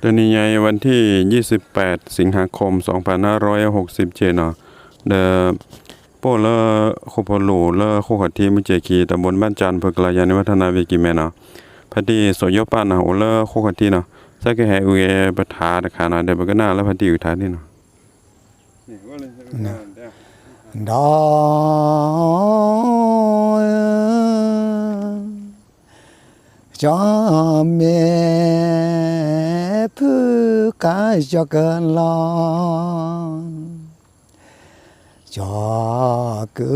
ตัวนี้ใหญ่วันที่ 28 สิงหาคม 2567เนาะเดอโปเลอโคโพลูเลอโคขัดที่มุเจกีตำบลบ้านจันทร์เพื่อกลายานิวัฒนาเวกิแมเนาะพอดีโสยปานนะโอเลอโคขัดที่เนาะสักแห่อุเอปทาตะขานะเดบก็น่าแล้วพอดีอุทานี่เนาะนี่ว่าเลยดอจอมเม thứ cá cho cơn lo cho cứ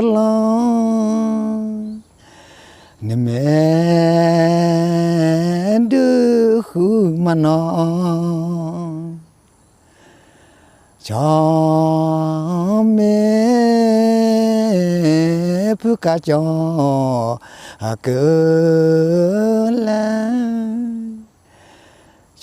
lo nên mẹ đưa khu mà nó cho mẹ phước cả cho cứ lan.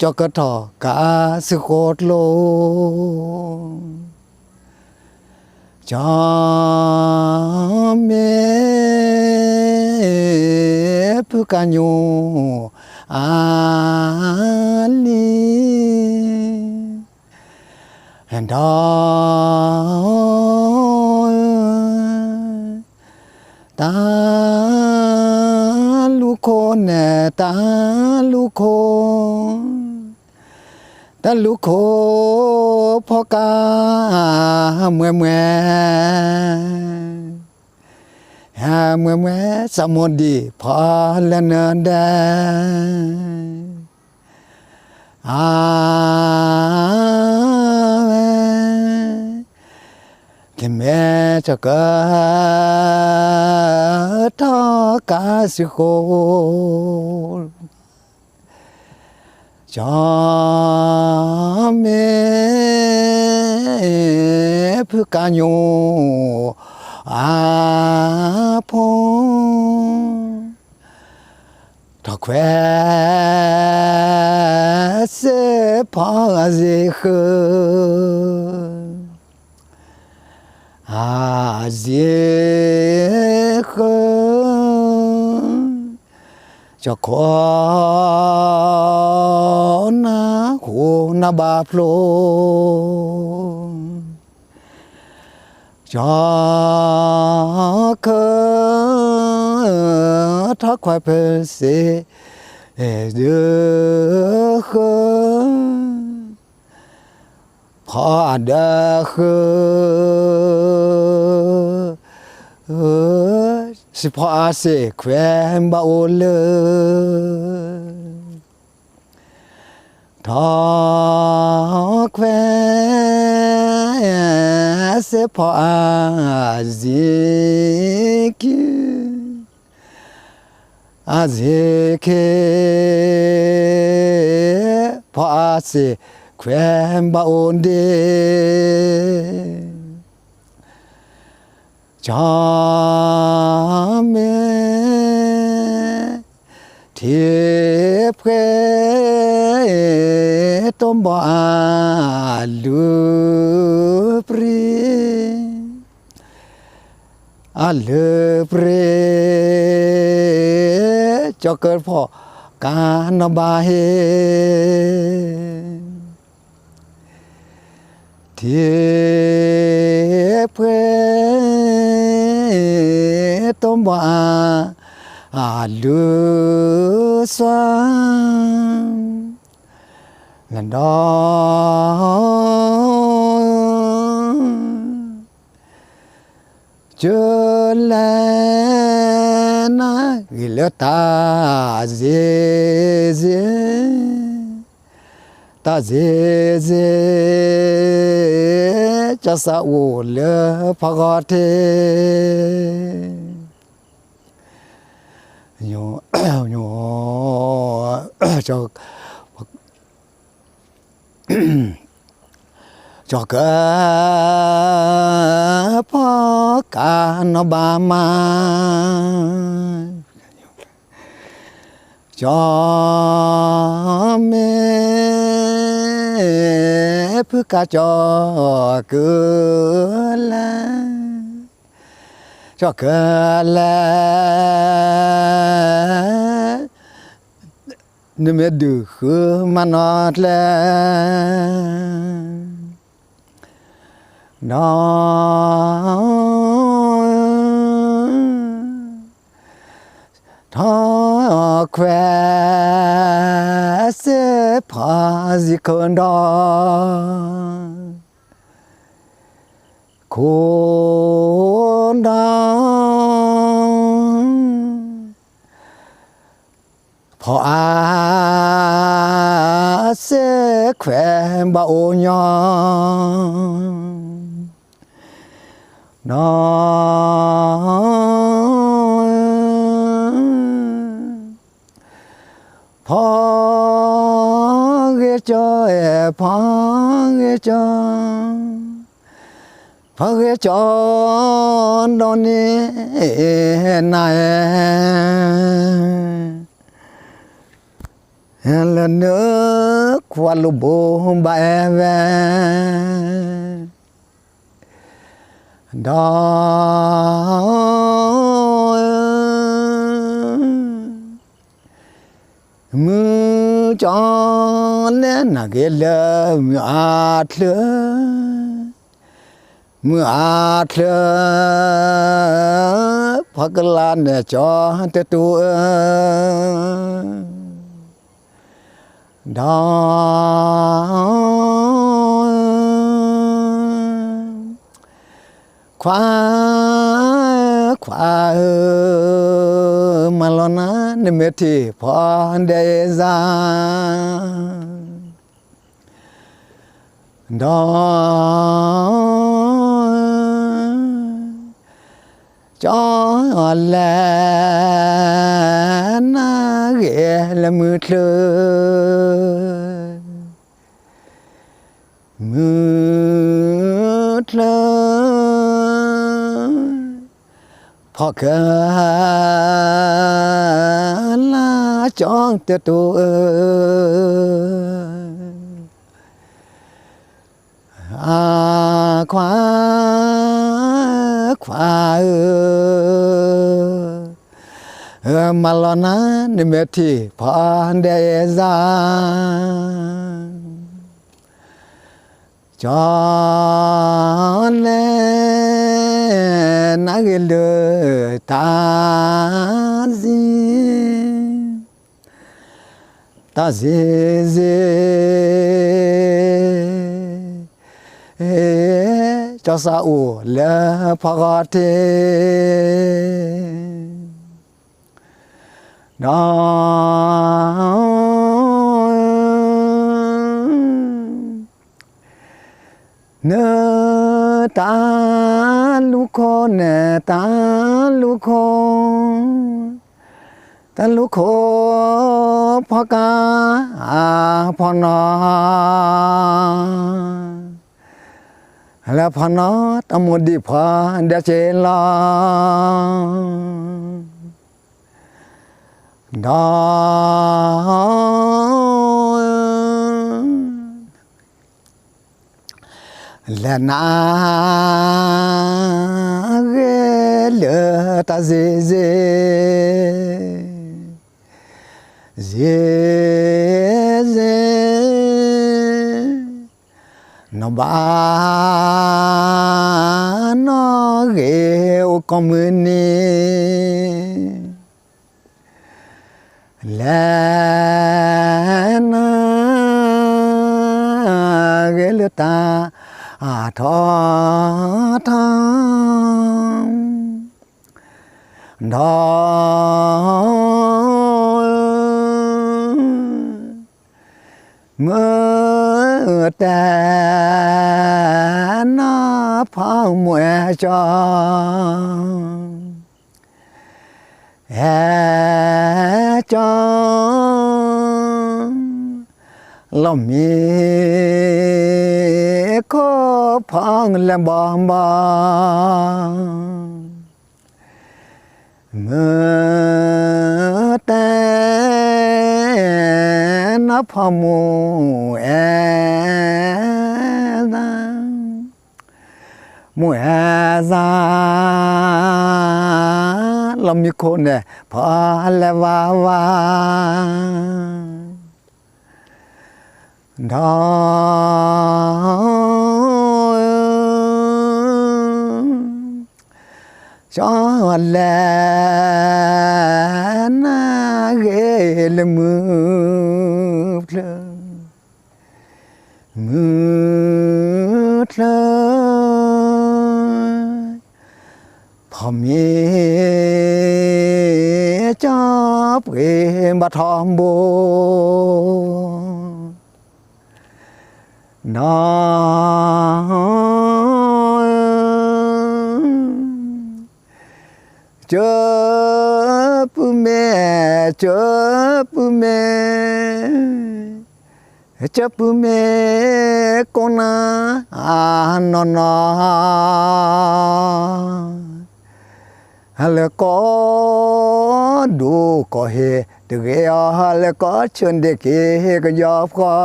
จอเกินแล้วจอเกินแล้วนี่เมื่อมันนอกาโยโอ้อาพงโยหาโพจอกกะทอกาสโคตโลจอมเมผู้กันโยอาลี and all ตาลูกคนเน่ตาลูกคน ตาลูกคพ่อกาเมื่อเมื่อฮาเมื่อเมื่อสมุนดีพอละเนินได้ Amen. Thì mẹ cho cơ thọ cả sự khổ cho 자매 북가요 아폰 덕회세 파지흐 아지흐 저 na ba phlo cho cơ thắc khoai phê xê đưa khơ phó đa khơ si phó xê khỏe bao lơ ta khoe se po a zi ki a zi ki po a se khoe ba on de cha me te pre tomba lu pri a lu pri chokar pho ka na ba he te pre tomba አሉ እሷም ምንዳ ጆለና ይሎታ ዜዜ ታዜዜ ጨሳውል ፈቃቴ ฮเทียเพต้มบาอาลือสวามลันดอน chờ lên ghi lỡ ta dê dê ta dê dê cho sa u lỡ phá gọt thế nhô nhô cho จอกเกอพ่อกานบามาจอเมพึกาจอเกือล cho cờ là nếu mà được khứ mà nó là nó thọ khỏe sẽ phá gì cơn đó ค 나 보아세 괴마오년. 너 방해자에 방해자 พระจอนดอนนี้นายลเนื้อควาลุบุบเะเดอมือจอนเล่นนักเลงอาเลอ มื่ออาเธอพักลานเนี่ยจอเตตัวดาควาควาเออมาลอนะเนเมทีพอเดซา จอนแลนาเกละมืดเลยมืดเลยพอเกิลาจองเตตัวเออ malona nimeti pandeza chone nagelu tazi tazi จะสาอูเลพกาเทนานตาลูกคนเนตาลูกคนตาลูกคนพกาพนอ แล้วพอนอตมุดิพาเดเจลาดาและนาเกลตาเซเซเซเซ nó ba nó gheo con mưa ni là nó ghé lửa ta à thọ thăm đó lòng mi có phang lên bà bà mơ tê nó phà mù e ra mù e ra lòng mi khôn nè phà lè va va. 나 자라나 게르무플 무플 밤에 잡게 마탐보 न चपम चपम चपमे कोन आ none hello कह từ ghế ở là có chuyện để kể cái gió qua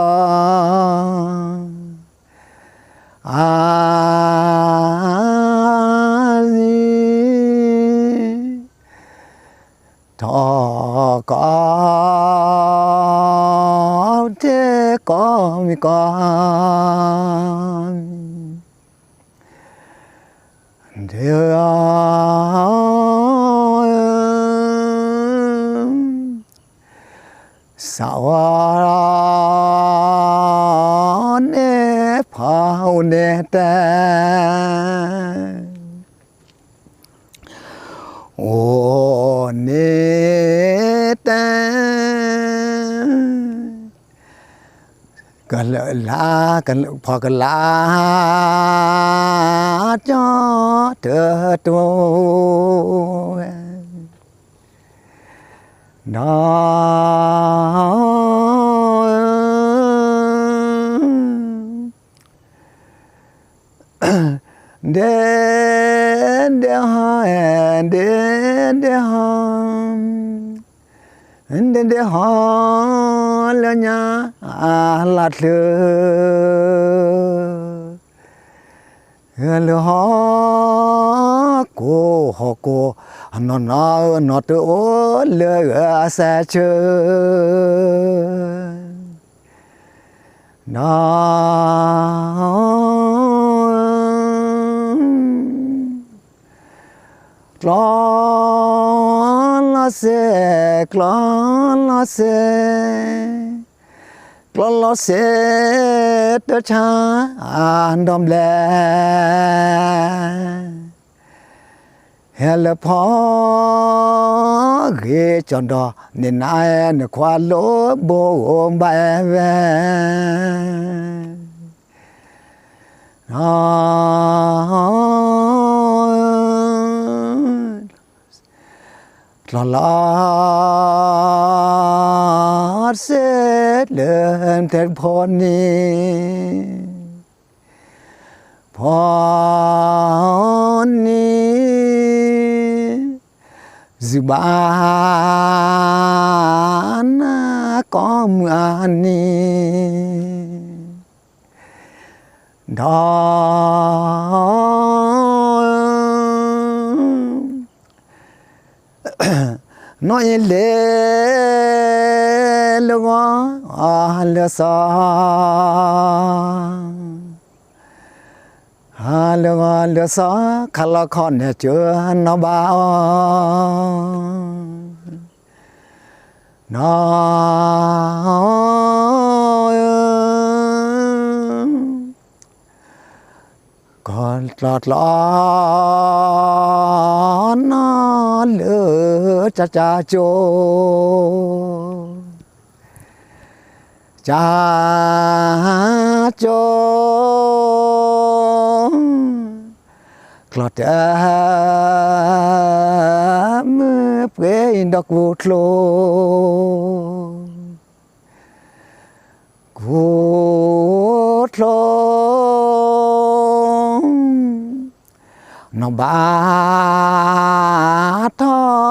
à gì thọ có thế có mi con thế สาวเนพาวเนแตโอเนแต่กันลากันพอกันลาจอเธอตัวน้อ den de han den de han den de han la nya a la tle. Le ha ko ho ko no na no to o le sa che. Na klon lo se klon lo se to cha andom le hello po ge chon do ni na ne kwa lo bo om ba ve ah Nó ตลอดเสร็จเดินแทนพรนี้พรนี้สิบานก็เหมือนนี้ดอ น้อยเลลงอาลสาฮาลงอาลสาคลคอนเจอนบาวน้อยก่อนตลอดลอนนอนเลอจะจะโจจ้าโจกลอดเมื่อเปรย bơ cha cha cho. Cha cho. Lọt mưa quê đọc vụt lô vụt lô nó ba